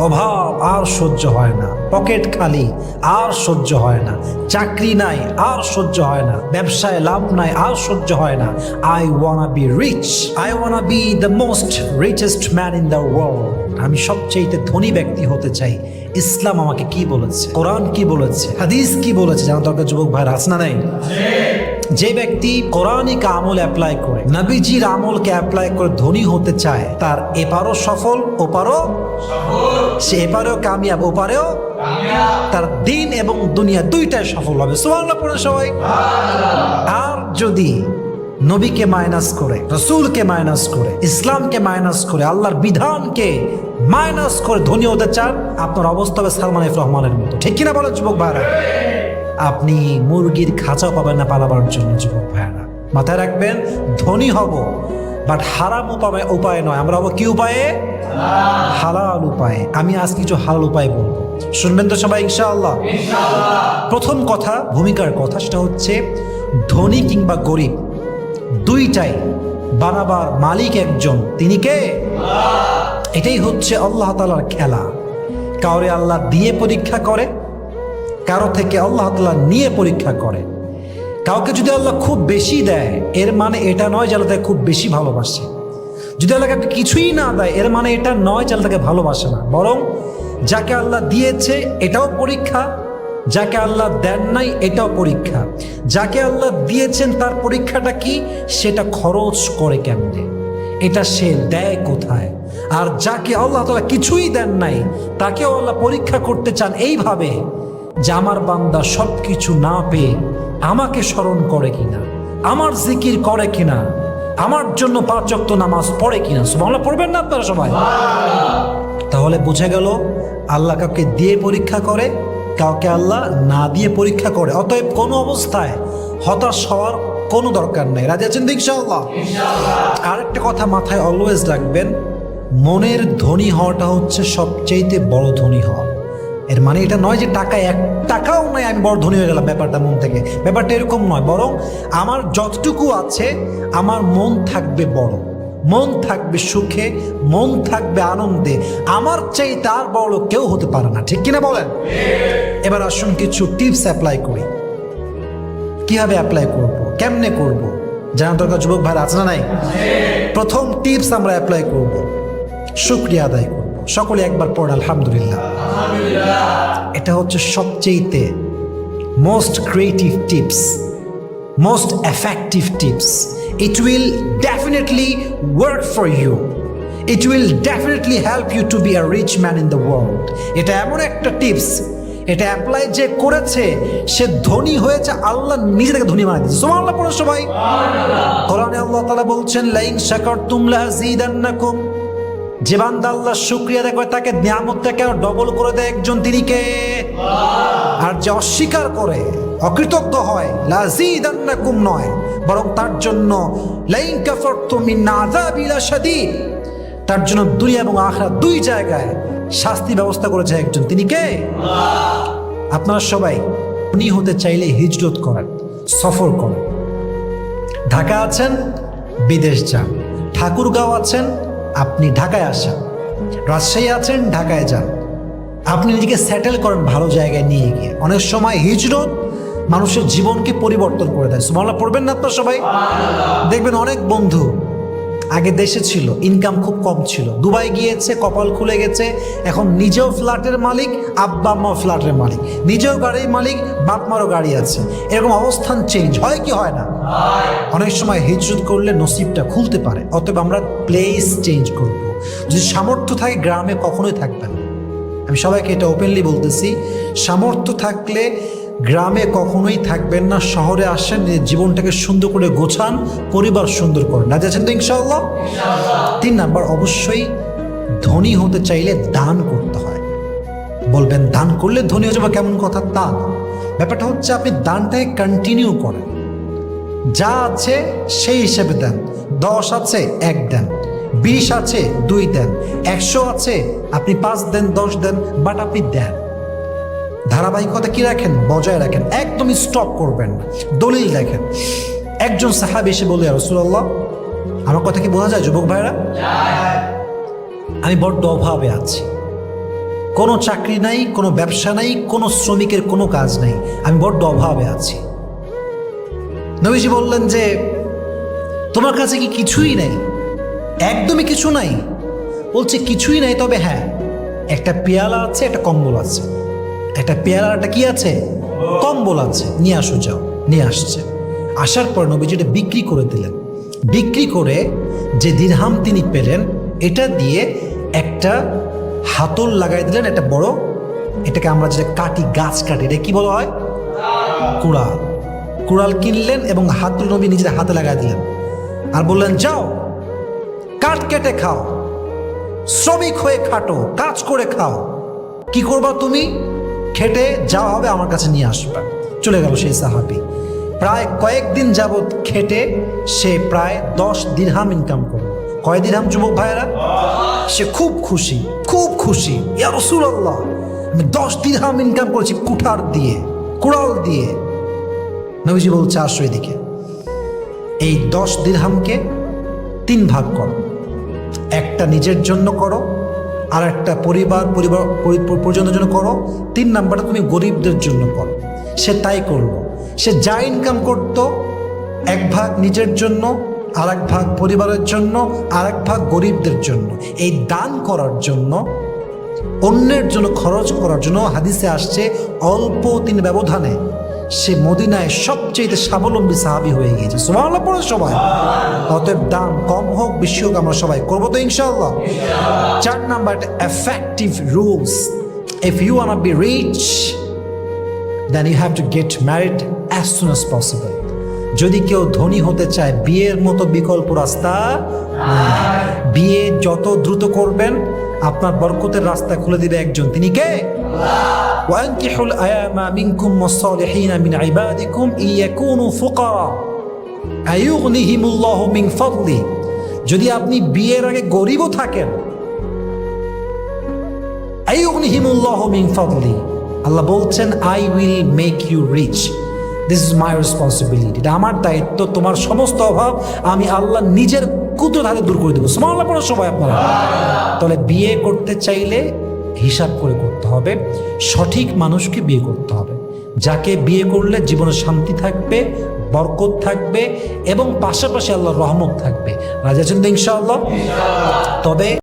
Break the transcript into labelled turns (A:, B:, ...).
A: অভাব আর সহ্য হয় না। পকেট খালি আর সহ্য হয় না। চাকরি নাই আর সহ্য হয় না। ব্যবসায় লাভ নাই আর সহ্য হয় না। I wanna be rich I wanna be the most richest man in the world আমি সবচেয়ে ধনী ব্যক্তি হতে চাই। ইসলাম আমাকে কি বলেছে? কোরআন কি বলেছে? হাদিস কি বলেছে? জানা দরকার যুবক ভাইয়ের আসনা নাই? যে ব্যক্তি কোরআনিক আমল অ্যাপ্লাই করে, নবীজির আমলকে অ্যাপ্লাই করে ধনী হতে চায়, তার এপারও সফল, ওপারও সে এপারেও কামিয়াব, ওপারেও তার দিন এবং দুনিয়া দুইটাই সফল হবে। সুবহানাল্লাহ, পড়ে সবাই। আর যদি নবীকে মাইনাস করে, রসুলকে মাইনাস করে, ইসলামকে মাইনাস করে, আল্লাহর বিধানকে মাইনাস করে ধনী হতে চান, আপনার অবস্থা হবে সালমান রহমানের মতো। ঠিক কিনা বলেন, যুবক ভাইরা? আপনি মুরগির খাঁচাও পাবেন না পালাবার জন্য যুবক ভাইরা মাথায় রাখবেন ধনী হব বাট হারাম উপায় উপায় নয়। আমরা হব কি উপায়ে? হালাল উপায়ে। আমি আজ কিছু হালাল উপায় বলব। শুনবেন তো সবাই ইনশাআল্লাহ। প্রথম কথা ভূমিকার কথা সেটা হচ্ছে ধনী কিংবা গরিব দুইটাই বানাবার মালিক একজন। তিনি কে? এটাই হচ্ছে আল্লাহ তালার খেলা। কাউরে আল্লাহ দিয়ে পরীক্ষা করে কারও থেকে আল্লাহ তালা নিয়ে পরীক্ষা করে। কাউকে যদি আল্লাহ খুব বেশি দেয়, এর মানে এটা নয় যে আল্লাহ তাকে খুব বেশি ভালোবাসে। যদি আল্লাহকে আপনি কিছুই না দেয়, এর মানে এটা নয় যে আল্লাহ তাকে ভালোবাসে না। বরং যাকে আল্লাহ দিয়েছে, এটাও পরীক্ষা। যাকে আল্লাহ দেন নাই, এটাও পরীক্ষা। যাকে আল্লাহ দিয়েছেন, তার পরীক্ষাটা কি? সেটা খরচ করে কেমনে? এটা সে দেয় কোথায়? আর যাকে আল্লাহ তালা কিছুই দেন নাই, তাকেও আল্লাহ পরীক্ষা করতে চান এইভাবে। যে আমার বান্দা সব কিছু না পেয়ে আমাকে স্মরণ করে কিনা? আমার জিকির করে কিনা? আমার জন্য পাঁচক্ত নামাজ পড়ে কিনা? সুবহানাল্লাহ পড়বেন না আপনারা সবাই? তাহলে বুঝে গেল আল্লাহ কাউকে দিয়ে পরীক্ষা করে কাউকে আল্লাহ না দিয়ে পরীক্ষা করে। অতএব কোনো অবস্থায় হতাশ হওয়ার কোনো দরকার নেই। রাজা আছেন ইনশাআল্লাহ? আরেকটা কথা মাথায় অলওয়েজ রাখবেন মনের ধনী হওয়াটা হচ্ছে সবচেয়েতে বড় ধনী হওয়া। এর মানে এটা নয় যে টাকা এক টাকাও নয়, আমি বড় ধনী হয়ে গেলাম ব্যাপারটা মন থেকে। ব্যাপারটা এরকম নয়, বরং আমার যতটুকু আছে, আমার মন থাকবে বড়। মন থাকবে সুখে, মন থাকবে আনন্দে। আমার চাই তার বড় কেউ হতে পারে না, ঠিক কিনা বলেন? এবার আসুন কিছু টিপস অ্যাপ্লাই করি। কীভাবে অ্যাপ্লাই করব? কেমনে করব? জানা দরকার যুবক ভাই আছে না নাই? প্রথম টিপস আমরা অ্যাপ্লাই করব। শুক্রিয়া আদায় করব। সকলে একবার পড়, আলহামদুলিল্লাহ। এটা হচ্ছে সবচেয়েতে most creative tips most effective tips it will definitely work for you it will definitely help you to be a rich man in the world এটা এমন একটা টিপস এটা অ্যাপ্লাই যে করেছে সে ধনী হয়েছে আল্লাহ নিজে থেকে ধনী বানিয়ে দিয়েছে। সুবহানাল্লাহ পড়ো সবাই। কোরআনে আল্লাহ তাআলা বলছেন লাইন শাকারতুম লাযিদান্নাকুম যে বান্দা আল্লাহ শুক্রিয়া আদায় করে, তাকে নিয়ামতটাকে আরও ডবল করে দেয় একজন তিনি কে? আর যে অস্বীকার করে, অকৃতজ্ঞ হয় লাযিদান্নাকুম নয়, বরং তার জন্য লাইন কাফারতুম মিন আযাবি লাশাদীদ তার জন্য দুনিয়া এবং আখরা দুই জায়গায় শাস্তি ব্যবস্থা করেছে একজন তিনি কে? আপনারা সবাই উনি হতে চাইলে হিজরত করেন, সফর করেন। ঢাকা আছেন, বিদেশ যান। ঠাকুরগাঁও আছেন আপনি ঢাকায় আসেন। রাজশাহী আছেন, ঢাকায় যান। আপনি নিজেকে সেটেল করেন ভালো জায়গায় নিয়ে গিয়ে। অনেক সময় হিজরত মানুষের জীবনকে পরিবর্তন করে দেয়। সুমাল্লা পড়বেন না আপনার সবাই? দেখবেন অনেক বন্ধু আগে দেশে ছিল ইনকাম খুব কম ছিল। দুবাই গিয়েছে, কপাল খুলে গেছে, এখন নিজেও ফ্ল্যাটের মালিক, আব্বা আম্মাও ফ্ল্যাটের মালিক। নিজেও গাড়ির মালিক, বাপ মারও গাড়ি আছে। এরকম অবস্থান চেঞ্জ হয় কি হয় না? অনেক সময় হিজরত করলে নসিবটা খুলতে পারে, অতএব আমরা প্লেস চেঞ্জ করব। যদি সামর্থ্য থাকে, গ্রামে কখনোই থাকবে না। আমি সবাইকে এটা ওপেনলি বলতেছি, সামর্থ্য থাকলে গ্রামে কখনোই থাকবেন না শহরে আসেন নিজের জীবনটাকে সুন্দর করে গোছান পরিবার সুন্দর করেন। রাজি আছেন তো ইনশাআল্লাহ? তিন নাম্বার অবশ্যই ধনী হতে চাইলে দান করতে হয়। বলবেন দান করলে ধনী হয়ে যাব? কেমন কথা? তা ব্যাপারটা হচ্ছে আপনি দানটাকে কন্টিনিউ করেন। যা আছে সেই হিসেবে দেন। দশ আছে এক দেন। বিশ আছে দুই দেন। একশো আছে আপনি পাঁচ দেন দশ দেন বাট আপনি দেন। ধারাবাহিকতা কি রাখেন? বজায় রাখেন। একদম স্টপ করবেন না। দলিল দেখেন। একজন সাহাব এসে বলে রসুল্লাহ আমার কথা কি বোঝা যায়, যুবক ভাইরা আমি বড্ড অভাবে আছি। কোনো চাকরি নাই, কোনো ব্যবসা নাই, কোনো শ্রমিকের কোনো কাজ নাই। আমি বড্ড অভাবে আছি। নবীজি বললেন যে, তোমার কাছে কি কিছুই নেই? একদমই কিছু নাই। বলছে, কিছুই নাই, তবে হ্যাঁ একটা পেয়ালা আছে, একটা কম্বল আছে। একটা পেয়ালা একটা কি আছে? কম্বল আছে। নিয়ে আসো, যাও। নিয়ে আসছে। আসার পর নবীজি এটা বিক্রি করে দিলেন। বিক্রি করে যে দিরহাম তিনি পেলেন, এটা দিয়ে একটা হাতল লাগাই দিলেন, একটা বড়, এটাকে আমরা যেটা কাটি গাছ কাটি এটা কি বলা হয়? কুড়াল। কুড়াল কিনলেন এবং হাতুল নবী নিজের হাতে লাগাই দিলেন। আর বললেন, যাও, কাঠ কেটে খাও, শ্রমিক হয়ে খাটো, কাজ করে খাও। কি করবা তুমি? খেটে যা হবে আমার কাছে নিয়ে আসবে। চলে গেল সেই সাহাবি। প্রায় কয়েকদিন যাবৎ খেটে সে প্রায় দশ দিরহাম ইনকাম করল। কয় দিরহাম যুবক ভাইয়েরা? সে খুব খুশি খুব খুশি। ইয়া আমি দশ দিরহাম ইনকাম করেছি কুঠার দিয়ে, কুড়াল দিয়ে। নবীজি বলছে, আসো এদিকে। এই দশ দিরহামকে তিন ভাগ করো। একটা নিজের জন্য করো আর একটা পরিবার পরিবার, পরি- পরিজনের জন্য করো। তিন নাম্বারটা তুমি গরিবদের জন্য করো। সে তাই করল। সে যা ইনকাম করত, এক ভাগ নিজের জন্য আর এক ভাগ পরিবারের জন্য আর এক ভাগ গরিবদের জন্য। এই দান করার জন্য, অন্যের জন্য খরচ করার জন্য হাদিসে আসছে, অল্প দিন ব্যবধানে সে মদিনায় সবচেয়ে স্বাবলম্বী সাহাবি হয়ে গিয়েছে। পড়ে সবাই। অতএব দাম কম হোক, বেশি হোক আমরা সবাই করব তো ইনশাআল্লাহ। চার number effective rules if you wanna be rich then you have to get married as soon as possible যদি কেউ ধনী হতে চায়, বিয়ের মতো বিকল্প রাস্তা বিয়ে যত দ্রুত করবেন, আপনার বরকতের রাস্তা খুলে দিবে একজন। তিনি কে? وأنكحوا الأيام منكم والصالحين من عبادكم إن يكونوا فقراء أيغنيهم الله من فضله যদি আপনি বিয়ের আগে গরিবও থাকেন আইউগনিহিমুল্লাহ মিন ফাদলি আল্লাহ বলছেন I will make you rich this is my responsibility এটা আমার দায়িত্ব তোমার সমস্ত অভাব আমি আল্লাহ নিজের কুদরত হাতে দূর করে দেবো সুবহানাল্লাহ পড়ো সবাই আপনারা তাহলে বিয়ে করতে চাইলে হিসাব করে করতে হবে সঠিক মানুষকে বিয়ে করতে হবে। যাকে বিয়ে করলে জীবনে শান্তি থাকবে বরকত থাকবে এবং পাশাপাশি আল্লাহর রহমত থাকবে। রাজা চিন্তা ইনশাআল্লাহ। তবে